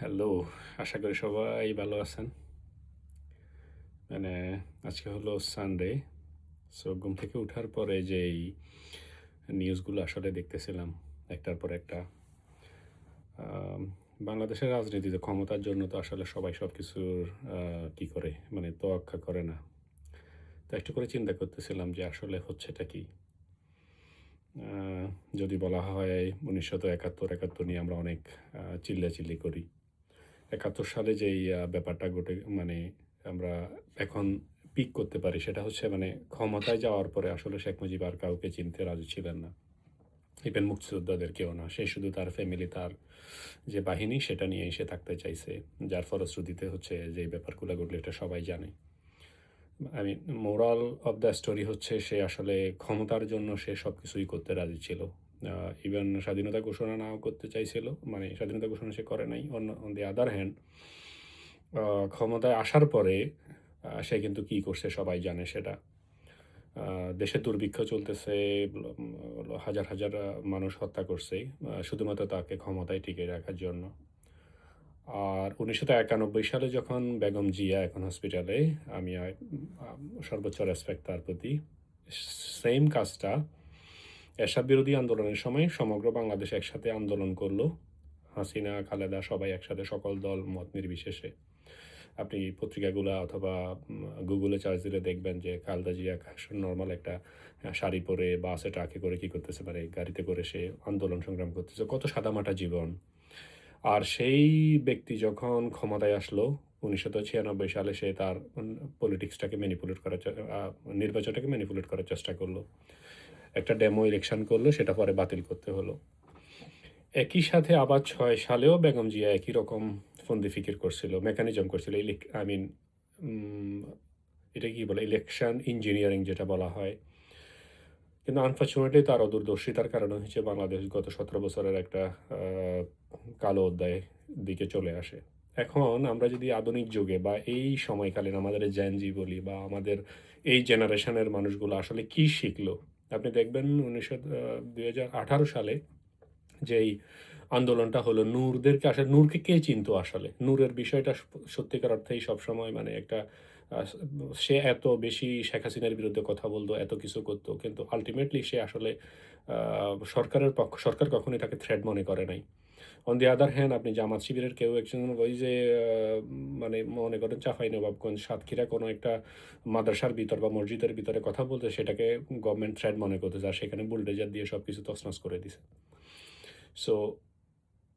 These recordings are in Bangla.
হ্যালো, আশা করি সবাই ভালো আছেন। মানে আজকে হলো সানডে সো ঘুম থেকে ওঠার পরে যেই নিউজগুলো আসলে দেখতেছিলাম, একটার পর একটা বাংলাদেশের রাজনীতিতে ক্ষমতার জন্য তো আসলে সবাই সব কিছুর কী করে মানে তোয়াক্কা করে না। তো একটু করে চিন্তা করতেছিলাম যে আসলে হচ্ছেটা কি। যদি বলা হয় উনিশশো একাত্তর একাত্তর নিয়ে আমরা অনেক চিল্লাচিল্লি করি। একাত্তর সালে যেই ব্যাপারটা ঘটে মানে আমরা এখন পিক করতে পারি, সেটা হচ্ছে মানে ক্ষমতায় যাওয়ার পরে আসলে শেখ মুজিব আর কাউকে চিনতে রাজি ছিলেন না। ইভেন মুক্তিযোদ্ধাদের কেউ না, সে শুধু তার ফ্যামিলি তার যে বাহিনী, সেটা নিয়ে এসে থাকতে চাইছে। যার ফলশ্রুতিতে হচ্ছে যে ব্যাপারগুলো ঘটলে, এটা সবাই জানে। আমি মোরাল অফ দ্য স্টোরি হচ্ছে সে আসলে ক্ষমতার জন্য সে সব কিছুই করতে রাজি ছিল। ইভেন স্বাধীনতা ঘোষণা নাও করতে চাইছিল মানে স্বাধীনতা ঘোষণা সে করে নাই। অন্য অন দি আদার হ্যান্ড ক্ষমতায় আসার পরে সে কিন্তু কি করছে সবাই জানে সেটা। দেশে দুর্ভিক্ষ চলতেছে হাজার হাজার মানুষ হত্যা করছে শুধুমাত্র তাকে ক্ষমতায় টিকে রাখার জন্য। আর উনিশশো একানব্বই সালে যখন বেগম জিয়া এখন হসপিটালে আমি সর্বোচ্চ রেসপেক্ট তার প্রতি। সেম কাজটা এরশাদ বিরোধী আন্দোলনের সময় সমগ্র বাংলাদেশ একসাথে আন্দোলন করল। হাসিনা, খালেদা সবাই একসাথে সকল দল, মত নির্বিশেষে। আপনি পত্রিকাগুলো অথবা গুগলে চার্জ দিলে দেখবেন যে খালেদা জিয়া নর্মাল একটা শাড়ি পরে বাসে ট্রাকে করে কি করতেছে? মানে গাড়িতে করে সে আন্দোলন সংগ্রাম করতেছে। কত সাদামাটা জীবন। আর সেই ব্যক্তি যখন ক্ষমতায় আসলো, উনিশশো ছিয়ানব্বই সালে সে তার পলিটিক্সটাকে ম্যানিপুলেট করার নির্বাচনটাকে ম্যানিপুলেট করার চেষ্টা করল। একটা ডেমো ইলেকশন করল, সেটা পরে বাতিল করতে হলো। একই সাথে আবার ছয় সালেও বেগম জিয়া একই রকম ফন্দি ফিকির করছিল মেকানিজম করছিল ইলেক আই মিন এটা কি বলে ইলেকশন ইঞ্জিনিয়ারিং যেটা বলা হয়। কিন্তু আনফর্চুনেটলি তার অদূরদর্শিতার কারণে হচ্ছে বাংলাদেশ গত সতেরো বছরের একটা কালো অধ্যায় দিকে চলে আসে। এখন আমরা যদি আধুনিক যুগে বা এই সময়কালীন আমাদের জ্যানজি বলি বা আমাদের এই জেনারেশনের মানুষগুলো আসলে কি শিখলো আপনি দেখবেন উনিশশো দুই সালে যেই আন্দোলনটা হলো, নূরদেরকে আসলে, নূরকে কে চিনতো আসলে? নূরের বিষয়টা সত্যিকার অর্থেই সবসময় মানে একটা সে এত বেশি শেখ হাসিনার বিরুদ্ধে কথা বলতো, এত কিছু করতো, কিন্তু আলটিমেটলি সে আসলে সরকারের পক্ষ, সরকার কখনোই তাকে থ্রেড মনে করে নাই। অন দি আদার হ্যান্ড আপনি জামাত শিবিরের কেউ একজন ওই যে মানে মনে করেন চাফাই নবাবগঞ্জ সাতক্ষীরা কোনো একটা মাদ্রাসার ভিতর বা মসজিদের ভিতরে কথা বলতে, সেটাকে গভর্নমেন্ট থ্রেড মনে করতে আর সেখানে বুলডেজার দিয়ে সব কিছু তছনছ করে দিছে। সো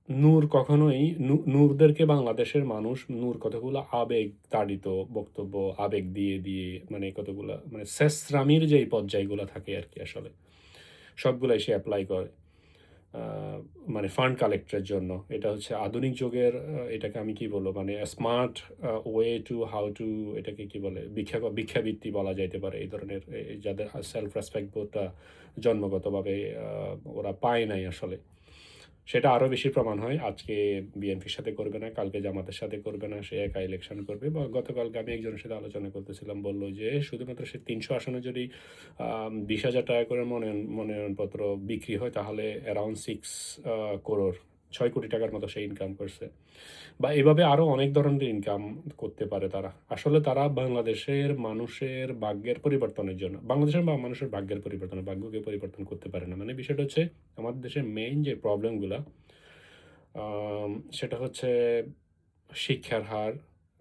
নূর কখনোই নূরদেরকে বাংলাদেশের মানুষ, নূর কতগুলো আবেগ তাড়িত বক্তব্য, আবেগ দিয়ে দিয়ে মানে কতগুলো মানে শেষ শেষরামির যেই পর্যায়গুলো থাকে আর কি আসলে, সবগুলাই সে অ্যাপ্লাই করে। মানে ফান্ড কালেক্টের জন্য। এটা হচ্ছে আধুনিক যুগের এটাকে আমি কি বলব? মানে smart way to how to এটাকে কি বলে? ভিক্ষা, ভিক্ষাবৃত্তি বলা যাইতে পারে এই ধরনের যাদের সেলফ রেসপেক্ট বোধটা জন্মগতভাবে ওরা পায় নাই আসলে। সেটা আরও বেশি প্রমাণ হয়। আজকে বিএনপির সাথে করবে না, কালকে জামাতের সাথে করবে না, সে একা ইলেকশন করবে। বা গতকালকে আমি একজনের সাথে আলোচনা করতেছিলাম, বলল যে শুধুমাত্র সে তিনশো আসনে যদি বিশ হাজার টাকা করে মনোনয়ন, মনোনয়নপত্র বিক্রি হয়, তাহলে অ্যারাউন্ড সিক্স করোড় ছয় কোটি টাকার মতো সে ইনকাম করছে। বা এভাবে আরও অনেক ধরনের ইনকাম করতে পারে তারা। আসলে তারা বাংলাদেশের মানুষের ভাগ্যের পরিবর্তনের জন্য, বাংলাদেশের বা মানুষের ভাগ্যের পরিবর্তন ভাগ্যকে পরিবর্তন করতে পারে না। মানে বিষয়টা হচ্ছে, আমাদের দেশের মেইন যে প্রবলেমগুলো সেটা হচ্ছে শিক্ষার হার,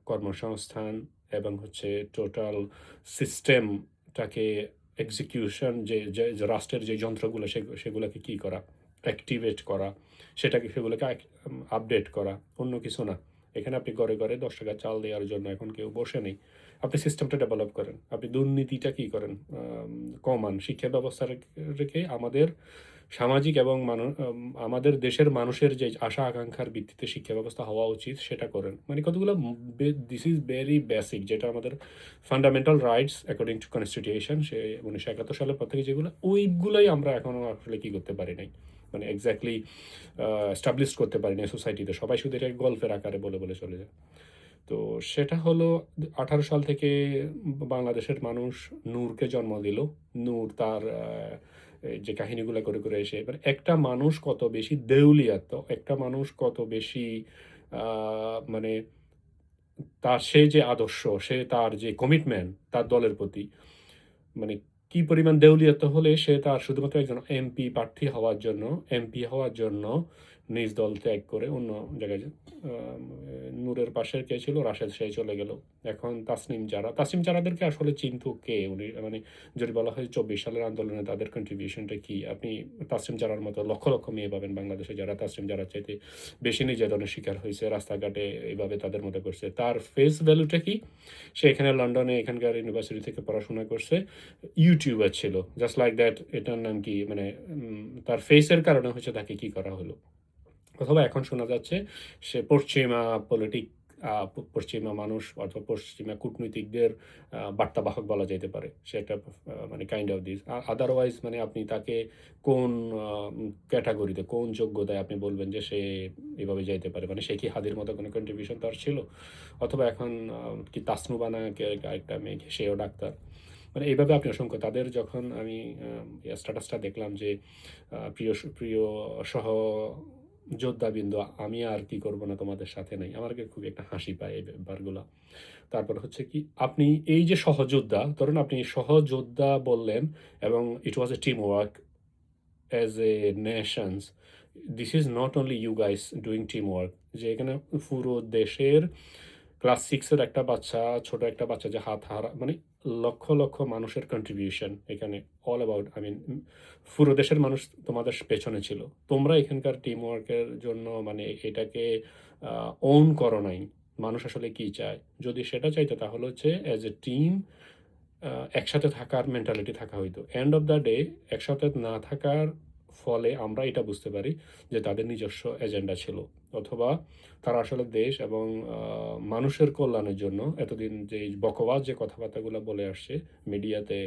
কর্মসংস্থান এবং হচ্ছে টোটাল সিস্টেমটাকে এক্সিকিউশন যে রাষ্ট্রের যে যন্ত্রগুলো সেগুলোকে কী করা। অ্যাক্টিভেট করা সেটাকে সেগুলোকে আপডেট করা অন্য কিছু না। এখানে আপনি ঘরে ঘরে দশ টাকা চাল দেওয়ার জন্য এখন কেউ বসে নেই। আপনি সিস্টেমটা ডেভেলপ করেন। আপনি দুর্নীতিটা কী করেন? কমান। শিক্ষা ব্যবস্থা রেখে- আমাদের সামাজিক এবং আম, আমাদের দেশের মানুষের যে আশা আকাঙ্ক্ষার ভিত্তিতে শিক্ষা ব্যবস্থা হওয়া উচিত সেটা করেন। মানে কতগুলো দিস ইজ ভেরি বেসিক যেটা আমাদের fundamental rights according to constitution সে উনিশশো একাত্তর সালের পর থেকে যেগুলো ওইগুলোই আমরা এখনও আসলে কী করতে পারি নাই। মানে এক্স্যাক্টলি এস্টাবলিশ করতে পারি না সোসাইটিতে সবাই শুধু এটা গল্পের আকারে বলে বলে চলে যায়। তো সেটা হলো, আঠারো সাল থেকে বাংলাদেশের মানুষ নূরকে জন্ম দিল। নূর তার যে কাহিনীগুলো করে করে এসে এবার একটা মানুষ কত বেশি দেউলিয়াত একটা মানুষ কত বেশি মানে তার সে যে আদর্শ, সে তার যে কমিটমেন্ট তার দলের প্রতি মানে কি পরিমাণ দেউলিয়ত হলে সে তার শুধুমাত্র একজন এমপি প্রার্থী হওয়ার জন্য এমপি হওয়ার জন্য নিজ দল ত্যাগ করে অন্য জায়গায় নূরের পাশে কে ছিল, রাশেদ সে চলে গেল। এখন তাসনিম যারা তাসনিম যারাদেরকে আসলে চিন্তু কে? উনি মানে যদি বলা হয় চব্বিশ সালের আন্দোলনে তাদের কন্ট্রিবিউশনটা কি? আপনি তাসনিম যারার মতো লক্ষ লক্ষ মেয়ে পাবেন বাংলাদেশে যারা তাসনিম যারা চাইতে বেশি নির্যাতনের শিকার হয়েছে, রাস্তাঘাটে এইভাবে তাদের মতো করছে। তার ফেস ভ্যালুটা কি? সে এখানে লন্ডনে, এখানকার ইউনিভার্সিটি থেকে পড়াশোনা করছে। ইউটিউবার ছিল জাস্ট লাইক দ্যাট এটার নাম কি মানে তার ফেসের কারণে হচ্ছে তাকে কি করা হলো। অথবা এখন শোনা যাচ্ছে, সে পশ্চিমা পলিটিক পশ্চিমা মানুষ অথবা পশ্চিমা কূটনীতিকদের বার্তাবাহক বলা যেতে পারে। সে একটা মানে কাইন্ড অফ দিস আদারওয়াইজ মানে আপনি তাকে কোন ক্যাটাগরিতে কোন যোগ্যতায় আপনি বলবেন যে সে এভাবে যাইতে পারে? মানে সে কি হাদির মতো কোনো কন্ট্রিবিউশন তার ছিল? অথবা এখন কি তাসনুবানা একটা মেয়ে, সেও ডাক্তার। মানে এইভাবে আপনি অসংখ্য, তাদের যখন আমি স্ট্যাটাসটা দেখলাম যে প্রিয় প্রিয় সহ যোদ্ধাবিন্দু, আমি আর কি করব না তোমাদের সাথে নাই, আমার খুব একটা হাসি পায় এই ব্যাপারগুলো। তারপর হচ্ছে কি, আপনি এই যে সহযোদ্ধা, ধরুন আপনি সহযোদ্ধা বললেন এবং it was a team work as a nations this is not only you guys doing team work যে এখানে পুরো দেশের ক্লাস সিক্সের একটা বাচ্চা, ছোট একটা বাচ্চা যে হাত হারা মানে লক্ষ লক্ষ মানুষের কন্ট্রিবিউশন এখানে অল অ্যাবাউট আই মিন পুরো দেশের মানুষ তোমাদের পেছনে ছিল। তোমরা এখানকার টিম ওয়ার্কের জন্য মানে এটাকে ওন করো নাই। মানুষ আসলে কি চায়? যদি সেটা চাইতো তাহলে হচ্ছে অ্যাজ এ টিম একসাথে থাকার মেন্টালিটি থাকা হইতো। এন্ড অফ দ্য ডে একসাথে না থাকার ফলে আমরা এটা বুঝতে পারি যে তাদের নিজস্ব এজেন্ডা ছিল। অথবা তারা আসলে দেশ এবং মানুষের কল্যাণের জন্য এতদিন যে বকবাস যে কথাবার্তাগুলো বলে আসছে, মিডিয়াতে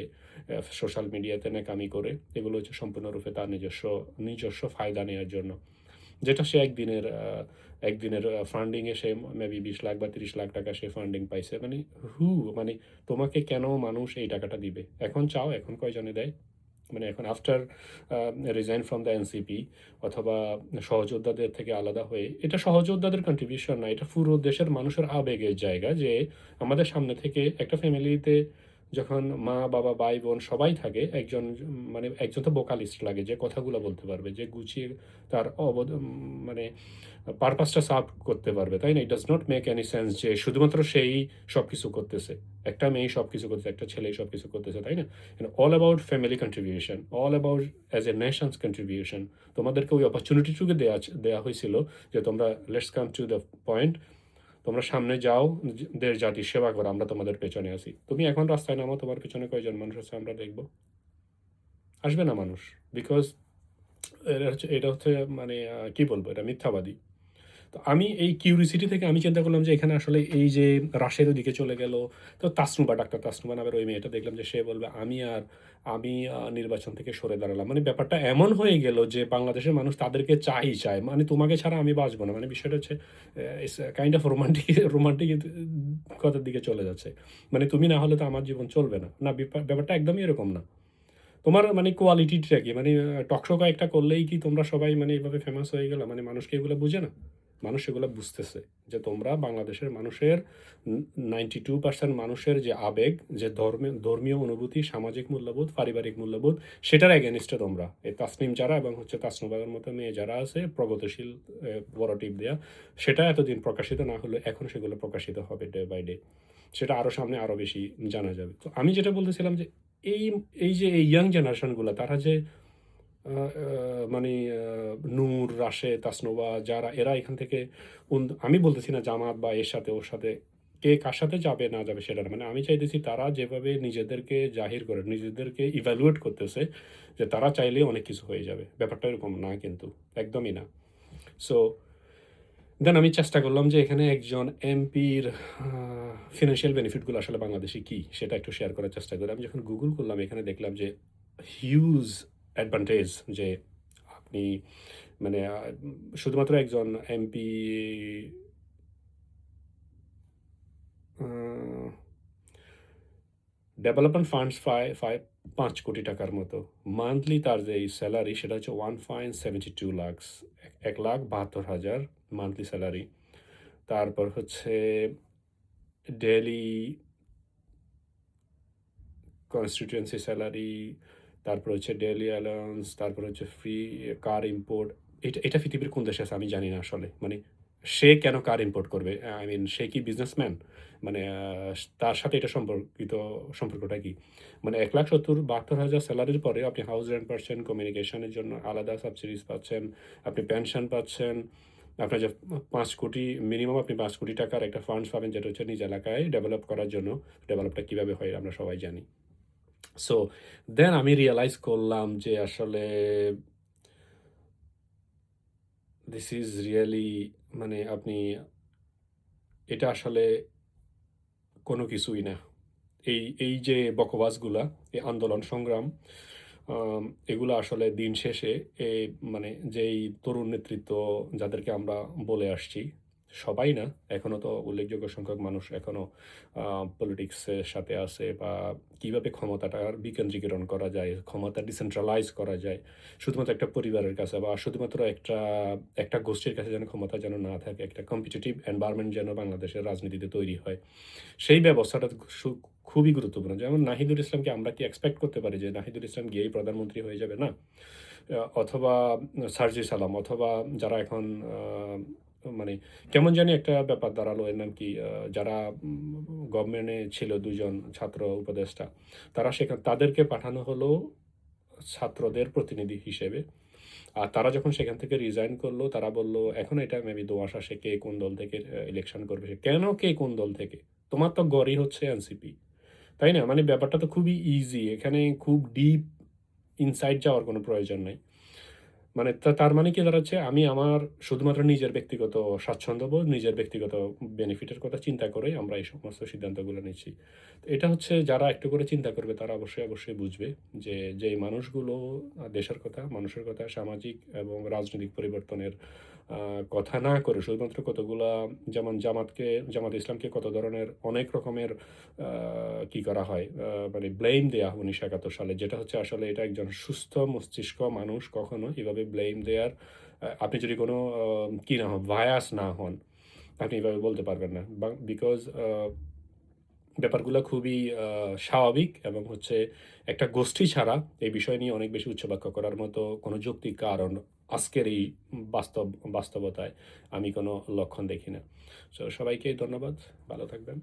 সোশ্যাল মিডিয়াতে নাকামি করে, এগুলো হচ্ছে সম্পূর্ণরূপে তার নিজস্ব নিজস্ব ফায়দা নেওয়ার জন্য। যেটা সে একদিনের একদিনের ফান্ডিংয়ে সে মেবি বিশ লাখ বা তিরিশ লাখ টাকা সে ফান্ডিং পাইছে। মানে হু মানে তোমাকে কেন মানুষ এই টাকাটা দিবে? এখন চাও? এখন কয়জনে দেয়? মানে এখন after resign from the NCP অথবা সহযোদ্ধাদের থেকে আলাদা হয়ে, এটা সহযোদ্ধাদের কন্ট্রিবিউশন না, এটা পুরো দেশের মানুষের আবেগের জায়গা যে আমাদের সামনে থেকে একটা ফ্যামিলিতে যখন মা বাবা ভাই বোন সবাই থাকে একজন মানে একজন তো ভোকালিস্ট লাগে যে কথাগুলো বলতে পারবে যে গুছিয়ে তার উম, মানে পারপাসটা সার্ভ করতে পারবে তাই না? It does not make any sense যে শুধুমাত্র সেই সব কিছু করতেছে। একটা মেয়ে সব কিছু করতেছে একটা ছেলে সব কিছু করতেছে তাই না? All about family contribution all about as a nations contribution তোমাদেরকে ওই অপরচুনিটিটুকু দেওয়া দেওয়া হয়েছিল যে তোমরা let's come to the point তোমরা সামনে যাও দেশ জাতির সেবা করো, আমরা তোমাদের পেছনে আছি। তুমি এখন রাস্তায় নামো, তোমার পেছনে কয়জন মানুষ আছে আমরা দেখব। আসবে না মানুষ বিকজ এটা হচ্ছে এটা হচ্ছে মানে কি বলব, এটা মিথ্যাবাদী। তো আমি এই কিউরিসিটি থেকে আমি চিন্তা করলাম যে এখানে আসলে এই যে রাশের দিকে চলে গেল, তো তাসনুবা, ডাক্তার তাসনুবা নামের ওই মেয়েটা দেখলাম যে সে বলবে, আমি আর, আমি নির্বাচন থেকে সরে দাঁড়ালাম। মানে ব্যাপারটা এমন হয়ে গেল যে বাংলাদেশের মানুষ তাদেরকে চাই, চায়। মানে তোমাকে ছাড়া আমি বাঁচবো না। মানে বিষয়টা হচ্ছে কাইন্ড অফ রোমান্টিক রোমান্টিক কথার দিকে চলে যাচ্ছে। মানে তুমি না হলে তো আমার জীবন চলবে না। না ব্যাপার- ব্যাপারটা একদমই এরকম না। তোমার মানে কোয়ালিটিটা কি? মানে টকশো কয়েকটা করলেই কি তোমরা সবাই মানে এভাবে ফেমাস হয়ে গেলো? মানে মানুষকে এগুলো বুঝে না? মানুষ এগুলো বুঝতেছে যে তোমরা বাংলাদেশের মানুষের নাইনটি টু পার্সেন্ট মানুষের যে আবেগ, যে ধর্মীয় ধর্মীয় অনুভূতি, সামাজিক মূল্যবোধ, পারিবারিক মূল্যবোধ, সেটার এগেনিস্টে তোমরা। এই তাসনিম যারা এবং হচ্ছে তাসনুবাগের মতো মেয়ে যারা আছে, প্রগতিশীল বড় টিপ দেয়া, সেটা এতদিন প্রকাশিত না হলে এখন সেগুলো প্রকাশিত হবে ডে বাই ডে সেটা আরও সামনে আরও বেশি জানা যাবে। তো আমি যেটা বলতেছিলাম যে এই এই যে এই ইয়াং জেনারেশনগুলো তারা যে মানে নূর রাশে তাসনোবা, যারা, এরা এখান থেকে আমি বলতেছি না জামাত বা এর সাথে ওর সাথে, কে কার সাথে যাবে, না যাবে সেটা মানে আমি চাইতেছি তারা যেভাবে নিজেদেরকে জাহির করে, নিজেদেরকে ইভ্যালুয়েট করতেছে, যে তারা চাইলে অনেক কিছু হয়ে যাবে। ব্যাপারটা এরকম না কিন্তু, একদমই না। সো দেন আমি চেষ্টা করলাম যে এখানে একজন এমপির ফিনান্সিয়াল বেনিফিটগুলো আসলে বাংলাদেশে কি, সেটা একটু শেয়ার করার চেষ্টা করি। আমি যখন গুগল করলাম, এখানে দেখলাম যে হিউজ অ্যাডভান্টেজ যে আপনি মানে শুধুমাত্র একজন এমপি ডেভেলপমেন্ট ফান্ডস ফাই ফাইভ পাঁচ কোটি টাকার মতো। মান্থলি তার যে স্যালারি সেটা হচ্ছে one point seventy two lakhs এক লাখ বাহাত্তর হাজার মান্থলি স্যালারি তারপর হচ্ছে ডেইলি কনস্টিটুয়েন্সি স্যালারি তারপর হচ্ছে ডেইলি অ্যালাউন্স তারপর হচ্ছে ফ্রি কার ইম্পোর্ট এটা এটা পৃথিবীর কোন দেশে আছে আমি জানি না আসলে। মানে সে কেন কার ইম্পোর্ট করবে? আই মিন সে কি বিজনেসম্যান মানে তার সাথে এটা সম্পর্কিত সম্পর্কটা কি? মানে এক লাখ সত্তর, বাহাত্তর হাজার স্যালারির পরে আপনি হাউস রেন্ট পাচ্ছেন কমিউনিকেশনের জন্য আলাদা সাবসিডিজ পাচ্ছেন, আপনি পেনশন পাচ্ছেন, আপনার যে পাঁচ কোটি মিনিমাম আপনি পাঁচ কোটি টাকার একটা ফান্ডস পাবেন যেটা হচ্ছে নিজ এলাকায় ডেভেলপ করার জন্য। ডেভেলপটা কীভাবে হয় আমরা সবাই জানি। সো দেন আমি রিয়েলাইজ করলাম যে আসলে দিস ইজ রিয়েলি মানে আপনি, এটা আসলে কোনো কিছুই না। এই এই যে বকবাসগুলা, এই আন্দোলন সংগ্রাম এগুলো আসলে দিন শেষে এই মানে যেই তরুণ নেতৃত্ব যাদেরকে আমরা বলে আসছি সবাই না এখনও তো উল্লেখযোগ্য সংখ্যক মানুষ এখনও পলিটিক্সের সাথে আছে বা কীভাবে ক্ষমতাটার বিকেন্দ্রীকরণ করা যায়, ক্ষমতা ডিসেন্ট্রালাইজ করা যায়, শুধুমাত্র একটা পরিবারের কাছে বা শুধুমাত্র একটা একটা গোষ্ঠীর কাছে যেন ক্ষমতা যেন না থাকে, একটা কম্পিটিটিভ এনভায়রনমেন্ট যেন বাংলাদেশের রাজনীতিতে তৈরি হয়। সেই ব্যবস্থাটা খুবই গুরুত্বপূর্ণ। যেমন নাহিদুল ইসলামকে আমরা কি এক্সপেক্ট করতে পারি যে নাহিদুল ইসলাম গিয়েই প্রধানমন্ত্রী হয়ে যাবে? না। অথবা সার্জি সালাম, অথবা যারা এখন মানে কেমন জানি একটা ব্যাপার দাঁড়াল এর নাম কি যারা গভর্নমেন্টে ছিল দুজন ছাত্র উপদেষ্টা, তারা সেখানে, তাদেরকে পাঠানো হলো ছাত্রদের প্রতিনিধি হিসেবে। আর তারা যখন সেখান থেকে রিজাইন করল, তারা বলল, এখন এটা মেবি দোয়াশ আসে কে কোন দল থেকে ইলেকশন করবে কেন কে কোন দল থেকে? তোমার তো গড়ই হচ্ছে এনসিপি তাই না? মানে ব্যাপারটা তো খুবই ইজি এখানে খুব ডিপ ইনসাইড যাওয়ার কোনো প্রয়োজন নেই। মানে তার মানে কি দাঁড়াচ্ছে? আমি আমার শুধুমাত্র নিজের ব্যক্তিগত স্বাচ্ছন্দ্য বোধ, নিজের ব্যক্তিগত বেনিফিটের কথা চিন্তা করে আমরা এই সমস্ত সিদ্ধান্তগুলো নিচ্ছি। তো এটা হচ্ছে যারা একটু করে চিন্তা করবে, তারা অবশ্যই অবশ্যই বুঝবে যে যেই মানুষগুলো, দেশের কথা, মানুষের কথা, সামাজিক এবং রাজনৈতিক পরিবর্তনের কথা না করে শুধুমাত্র কতগুলা যেমন জামাতকে জামাত ইসলামকে কত ধরনের অনেক রকমের কি করা হয় মানে ব্লেম দেয়া উনিশশো একাত্তর সালে যেটা হচ্ছে আসলে এটা একজন সুস্থ মস্তিষ্ক মানুষ কখনো এভাবে ব্লেম দেওয়ার আহ, আপনি যদি কোনো কি না হন ভায়াস না হন আপনি এভাবে বলতে পারবেন না। বিকজ ব্যাপারগুলো খুবই স্বাভাবিক এবং হচ্ছে একটা গোষ্ঠী ছাড়া এই বিষয় নিয়ে অনেক বেশি উচ্চবাক্য করার মতো কোনো যৌক্তিক কারণ আজকের এই বাস্তব বাস্তবতায় আমি কোনো লক্ষণ দেখি না। সো সবাইকে ধন্যবাদ। ভালো থাকবেন।